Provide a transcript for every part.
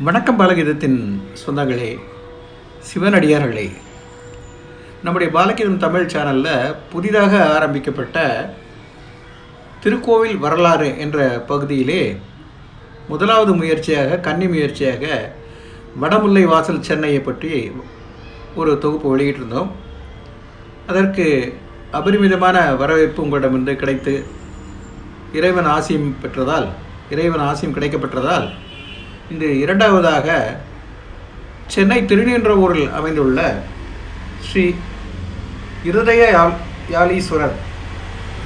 வணக்கம் பாலகீதத்தின் சொந்தங்களே சிவனடியார்களே. நம்முடைய பாலகீதம் தமிழ் சேனலில் புதிதாக ஆரம்பிக்கப்பட்ட திருக்கோவில் வரலாறு என்ற பகுதியிலே முதலாவது முயற்சியாக கன்னி முயற்சியாக வடமுல்லை வாசல் சென்னையை பற்றி ஒரு தொகுப்பு வெளியிட்டிருந்தோம். அதற்கு அபரிமிதமான வரவேற்பு உங்களிடமிருந்து கிடைத்து இறைவன் ஆசியம் பெற்றதால் இறைவன் ஆசியம் கிடைக்கப்பெற்றதால் இந்த இரண்டாவதாக சென்னை திருநின்றவூரில் அமைந்துள்ள ஸ்ரீ இருதய யாழ் யாழீஸ்வரர்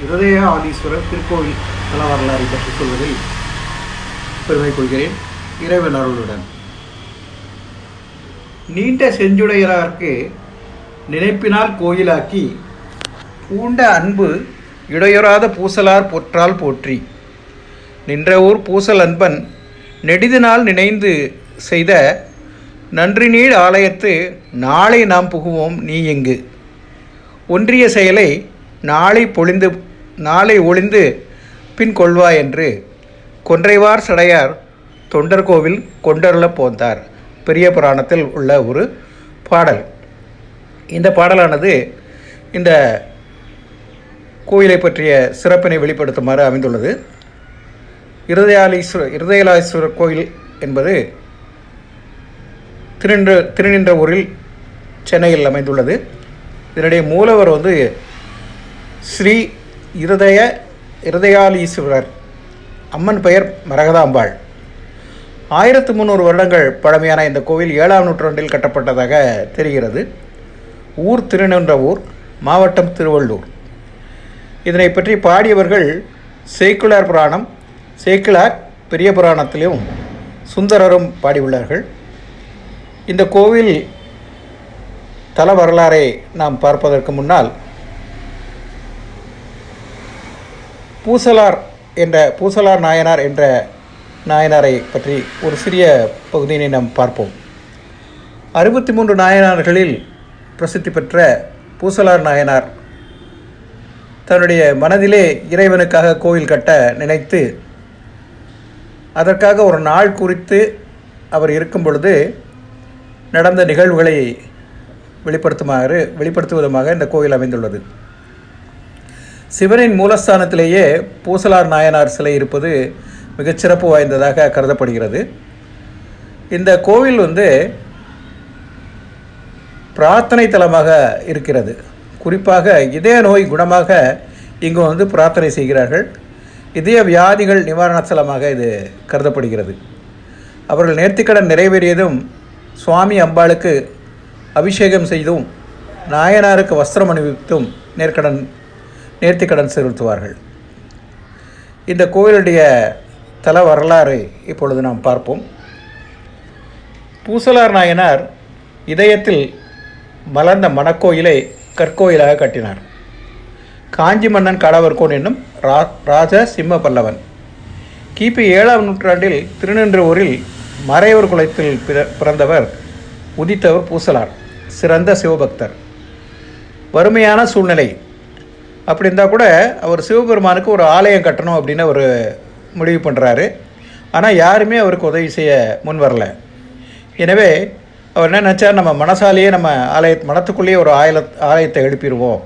இருதய ஆலீஸ்வரர் திருக்கோவில் தல வரலாறு பற்றி சொல்வதில் பெருமை கொள்கிறேன் இறைவன் அருளுடன். நீண்ட செஞ்சுடையராருக்கு நினைப்பினால் கோயிலாக்கி பூண்ட அன்பு இடையறாத பூசலார் பொற்றால் போற்றி. நின்ற ஊர் பூசல் அன்பன் நெடிது நாள் நினைந்து செய்த நன்றி நீள் ஆலயத்து நாளை நாம் புகுவோம் நீ எங்கு? ஒன்றிய செயலை நாளை பொழிந்து நாளை ஒளிந்து பின் கொள்வா என்று கொன்றைவார் சடையார் தொண்டர் கோவில் கொண்டருளப் போந்தார். பெரிய புராணத்தில் உள்ள ஒரு பாடல். இந்த பாடலானது இந்த கோயிலை பற்றிய சிறப்பினை வெளிப்படுத்துமாறு அமைந்துள்ளது. இருதயாலீஸ்வரர் இருதயலாலீஸ்வரர் கோயில் என்பது திருநின்ற திருநின்ற ஊரில் சென்னையில் அமைந்துள்ளது. இதனுடைய மூலவர் வந்து ஸ்ரீ இருதய இருதயாலீஸ்வரர். அம்மன் பெயர் மரகதாம்பாள். ஆயிரத்து முந்நூறு வருடங்கள் பழமையான இந்த கோவில் ஏழாம் நூற்றாண்டில் கட்டப்பட்டதாக தெரிகிறது. ஊர் திருநின்றவூர் மாவட்டம் திருவள்ளூர். இதனை பற்றி பாடியவர்கள் செய்குலர் புராணம் சேக்கிழார் பெரிய புராணத்திலும் சுந்தரரும் பாடியுள்ளார்கள். இந்த கோவில் தல வரலாறை நாம் பார்ப்பதற்கு முன்னால் பூசலார் என்ற பூசலார் நாயனார் என்ற நாயனாரை பற்றி ஒரு சிறிய பகுதியினை நாம் பார்ப்போம். அறுபத்தி மூன்று நாயனார்களில் பிரசித்தி பெற்ற பூசலார் நாயனார் தன்னுடைய மனதிலே இறைவனுக்காக கோயில் கட்ட நினைத்து அதற்காக ஒரு நாள் குறித்து அவர் இருக்கும் பொழுது நடந்த நிகழ்வுகளை வெளிப்படுத்துமாறு வெளிப்படுத்துவதுமாக இந்த கோயில் அமைந்துள்ளது. சிவனின் மூலஸ்தானத்திலேயே பூசலார் நாயனார் சிலை இருப்பது மிகச்சிறப்பு வாய்ந்ததாக கருதப்படுகிறது. இந்த கோவில் வந்து பிரார்த்தனை தலமாக இருக்கிறது. குறிப்பாக இதய நோய் குணமாக இங்கு வந்து பிரார்த்தனை செய்கிறார்கள். இதய வியாதிகள் நிவாரண ஸ்தலமாக இது கருதப்படுகிறது. அவர்கள் நேர்த்திக்கடன் நிறைவேறியதும் சுவாமி அம்பாளுக்கு அபிஷேகம் செய்தும் நாயனாருக்கு வஸ்திரம் அணிவித்தும் நேர்க்கடன் நேர்த்திக்கடன் செலுத்துவார்கள். இந்த கோயிலுடைய தல வரலாறு இப்பொழுது நாம் பார்ப்போம். பூசலார் நாயனார் இதயத்தில் மலர்ந்த மணக்கோயிலை கற்கோயிலாக கட்டினார். காஞ்சி மன்னன் கடவர்கோன் என்னும் ரா ராஜ சிம்ம பல்லவன் கிபி ஏழாம் நூற்றாண்டில் திருநின்றவூரில் மறையவர் குலத்தில் பிற பிறந்தவர் உதித்தவர் பூசலார் சிறந்த சிவபக்தர். வறுமையான சூழ்நிலை. அப்படி இருந்தால் கூட அவர் சிவபெருமானுக்கு ஒரு ஆலயம் கட்டணும் அப்படின்னு அவர் முடிவு பண்ணுறாரு ஆனால் யாருமே அவருக்கு உதவி செய்ய முன் வரல. எனவே அவர் என்ன நினச்சார்? நம்ம மனசாலேயே நம்ம ஆலய மனத்துக்குள்ளேயே ஒரு ஆலய ஆலயத்தை எழுப்பிடுவோம்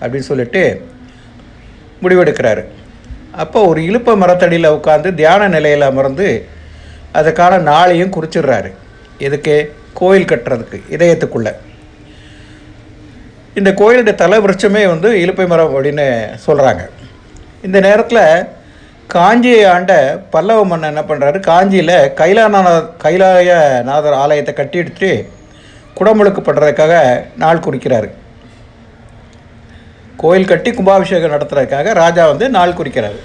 அப்படின்னு சொல்லிட்டு முடிவெடுக்கிறாரு. அப்போ ஒரு இழுப்ப மரத்தடியில் உட்காந்து தியான நிலையில் அமர்ந்து அதுக்கான நாளையும் குறிச்சிடுறாரு. எதுக்கு? கோயில் கட்டுறதுக்கு இதயத்துக்குள்ளே. இந்த கோயிலுடைய தலை விருட்சமே வந்து இலுப்பை மரம் அப்படின்னு சொல்கிறாங்க இந்த நேரத்தில் காஞ்சியை ஆண்ட பல்லவ மன்னன் என்ன பண்ணுறாரு காஞ்சியில் கைலாநாத கைலாயநாதர் ஆலயத்தை கட்டி எடுத்துட்டு குடமுழுக்கு பண்ணுறதுக்காக நாள் குறிக்கிறாரு. கோயில் கட்டி கும்பாபிஷேகம் நடத்துறதுக்காக ராஜா வந்து நாள் குறிக்கிறார்.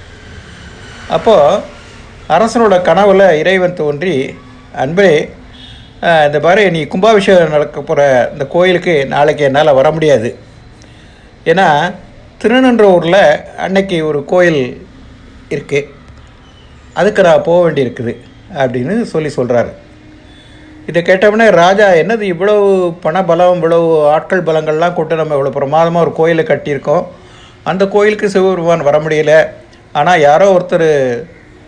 அப்போது அரசனோட கனவில் இறைவன் தோன்றி அன்பே இந்த மாதிரி நீ கும்பாபிஷேகம் நடக்க போகிற இந்த கோயிலுக்கு நாளைக்கு என்னால் வர முடியாது. ஏன்னா திருநன்றூரில் அன்னைக்கு ஒரு கோயில் இருக்குது அதுக்கு நான் போக வேண்டியிருக்குது அப்படின்னு சொல்லி சொல்கிறாரு இதை கேட்டவுடனே ராஜா என்னது இவ்வளவு பண பலம் இவ்வளவு ஆட்கள் பலங்கள்லாம் கூட்டு நம்ம இவ்வளோ பிரமாதமாக ஒரு கோயிலை கட்டியிருக்கோம்? அந்த கோயிலுக்கு சிவபெருமான் வர முடியல. ஆனால் யாரோ ஒருத்தர்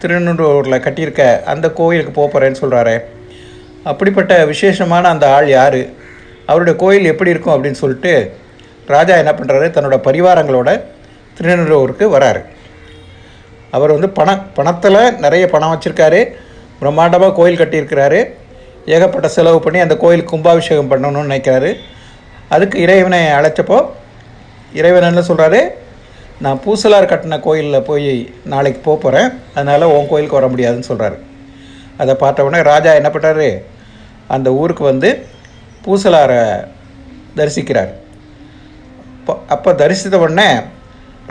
திருநெல்லூரில் கட்டியிருக்க அந்த கோயிலுக்கு போக போகிறேன்னு சொல்கிறாரு அப்படிப்பட்ட விசேஷமான அந்த ஆள் யார்? அவருடைய கோயில் எப்படி இருக்கும்? அப்படின்னு சொல்லிட்டு ராஜா என்ன பண்ணுறாரு தன்னோட பரிவாரங்களோட திருநெல்வேலூருக்கு வராரு. அவர் வந்து பண பணத்தில் நிறைய பணம் வச்சுருக்காரு. பிரம்மாண்டமாக கோயில் கட்டியிருக்கிறாரு. ஏகப்பட்ட செலவு பண்ணி அந்த கோயில் கும்பாபிஷேகம் பண்ணணும்னு நினைக்கிறாரு. அதுக்கு இறைவனை அழைச்சப்போ இறைவன் என்ன சொல்கிறாரு நான் பூசலார் கட்டின கோயிலில் போய் நாளைக்கு போக போகிறேன் அதனால் உன் கோயிலுக்கு வர முடியாதுன்னு சொல்கிறாரு அதை பார்த்த உடனே ராஜா என்ன பண்ணுறாரு அந்த ஊருக்கு வந்து பூசலாரை தரிசிக்கிறார். அப்போ அப்போ தரிசித்த உடனே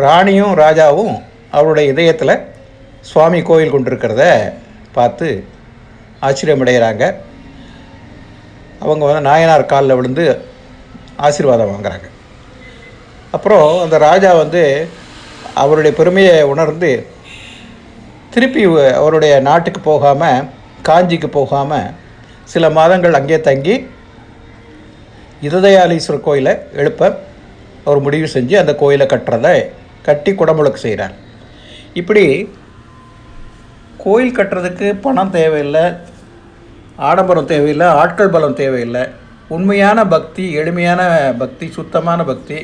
ராணியும் ராஜாவும் அவருடைய இதயத்தில் சுவாமி கோயில் கொண்டிருக்கிறத பார்த்து ஆச்சரியமடைகிறாங்க. அவங்க வந்து நாயனார் காலில் விழுந்து ஆசீர்வாதம் வாங்குறாங்க. அப்புறம் அந்த ராஜா வந்து அவருடைய பெருமையை உணர்ந்து திருப்பி அவருடைய நாட்டுக்கு போகாமல் காஞ்சிக்கு போகாமல் சில மாதங்கள் அங்கே தங்கி இததயாலீஸ்வரர் கோயிலை எழுப்ப அவர் முடிவு செஞ்சு அந்த கோயிலை கட்டுறதை கட்டி குடமுழுக்கு செய்கிறார் இப்படி கோயில் கட்டுறதுக்கு பணம் தேவையில்லை ஆடம்பரம் தேவையில்லை ஆட்கள் பலம் தேவையில்லை. உண்மையான பக்தி எளிமையான பக்தி சுத்தமான பக்தி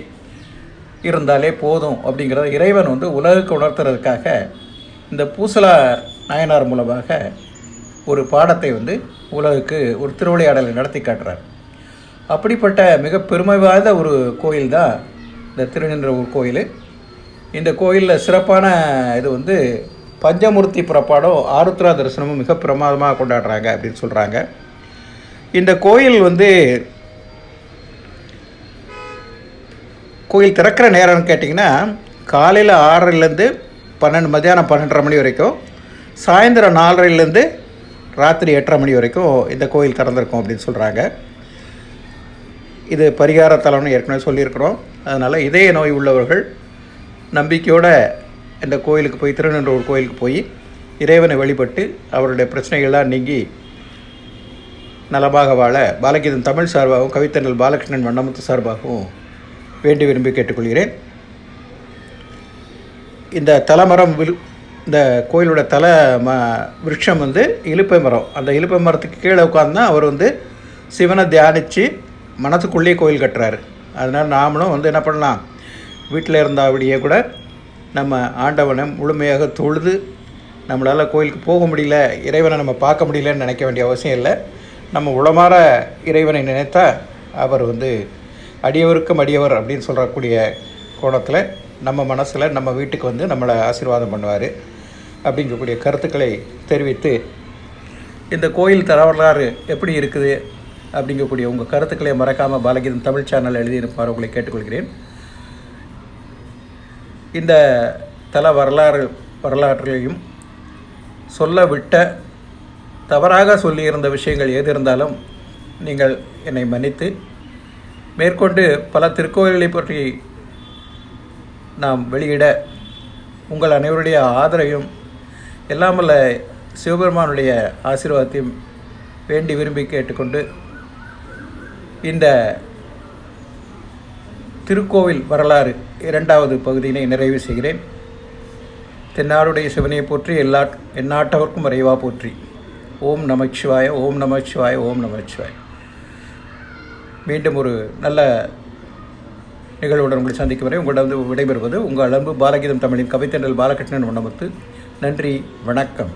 இருந்தாலே போதும் அப்படிங்கிறத இறைவன் வந்து உலகுக்கு உணர்த்துறதுக்காக இந்த பூசலா நாயனார் மூலமாக ஒரு பாடத்தை வந்து உலகுக்கு ஒரு திருவிளையாடலை நடத்தி காட்டுறார். அப்படிப்பட்ட மிக பெருமை வாய்ந்த ஒரு கோயில் தான் இந்த திருநின்றவூர் கோயில். இந்த கோயிலில் சிறப்பான இது வந்து பஞ்சமூர்த்தி புறப்பாடும் ஆருத்ரா தரிசனமும் மிக பிரமாதமாக கொண்டாடுறாங்க அப்படின்னு சொல்கிறாங்க இந்த கோயில் வந்து கோயில் திறக்கிற நேரம்னு கேட்டிங்கன்னா காலையில் ஆறரைலேருந்து பன்னெண்டு மத்தியானம் பன்னெண்டரை மணி வரைக்கும் சாயந்தரம் நாலரைலேருந்து ராத்திரி எட்டரை மணி வரைக்கும் இந்த கோயில் திறந்திருக்கும் அப்படின்னு சொல்கிறாங்க இது பரிகார தலம்னு ஏற்கனவே சொல்லியிருக்கிறோம். அதனால் இதய நோய் உள்ளவர்கள் நம்பிக்கையோடு இந்த கோயிலுக்கு போய் திருநெல்வேலூர் கோயிலுக்கு போய் இறைவனை வழிபட்டு அவருடைய பிரச்சனைகள்லாம் நீங்கி நலமாக வாழ பாலகீதன் தமிழ் சார்பாகவும் கவித்தண்டல் பாலகிருஷ்ணன் வண்ணமுத்து சார்பாகவும் வேண்டி விரும்பி கேட்டுக்கொள்கிறேன். இந்த தலைமரம் வில் இந்த கோயிலோட தலை ம விருட்சம் வந்து இலுப்பை மரம். அந்த இலுப்பை மரத்துக்கு கீழே உட்காந்து அவர் வந்து சிவனை தியானித்து மனத்துக்குள்ளேயே கோயில் கட்டுறாரு. அதனால் நாமளும் வந்து என்ன பண்ணலாம்? வீட்டில் இருந்தாபடியே கூட நம்ம ஆண்டவனை முழுமையாக தொழுது நம்மளால் கோயிலுக்கு போக முடியல இறைவனை நம்ம பார்க்க முடியலன்னு நினைக்க வேண்டிய அவசியம் இல்லை. நம்ம உளமாற இறைவனை நினைத்தா அவர் வந்து அடியவருக்கும் அடியவர் அப்படின்னு சொல்கிறக்கூடிய கோணத்தில் நம்ம மனசில் நம்ம வீட்டுக்கு வந்து நம்மளை ஆசீர்வாதம் பண்ணுவார் அப்படிங்கக்கூடிய கருத்துக்களை தெரிவித்து இந்த கோயில் தரவரலாறு எப்படி இருக்குது அப்படிங்கக்கூடிய உங்கள் கருத்துக்களை மறக்காமல் பாலகீதம் தமிழ் சேனல் எழுதியிருப்பார் உங்களை கேட்டுக்கொள்கிறேன். இந்த தல வரலாறு வரலாற்றையும் சொல்ல விட்ட தவறாக சொல்லியிருந்த விஷயங்கள் எது இருந்தாலும் நீங்கள் என்னை மன்னித்து மேற்கொண்டு பல திருக்கோயில்களை பற்றி நாம் வெளியிட உங்கள் அனைவருடைய ஆதரவையும் எல்லாமல்ல சிவபெருமானுடைய ஆசீர்வாதத்தையும் வேண்டி விரும்பி கேட்டுக்கொண்டு இந்த திருக்கோவில் வரலாறு இரண்டாவது பகுதியினை நிறைவு செய்கிறேன். தென்னாடுடைய சிவனையை போற்றி எல்லா எந்நாட்டவர்க்கும் இறைவா போற்றி. ஓம் நமச்சிவாய ஓம் நமச்சிவாய ஓம் நமச்சிவாய. மீண்டும் ஒரு நல்ல நிகழ்வுடன் உங்களை சந்திக்கும் வரை உங்களிடம் வந்து விடைபெறுவது உங்கள் அன்பு பாலகீதம் தமிழின் கவித்தண்டல் பாலகிருஷ்ணன் வண்ணமுத்து. நன்றி வணக்கம்.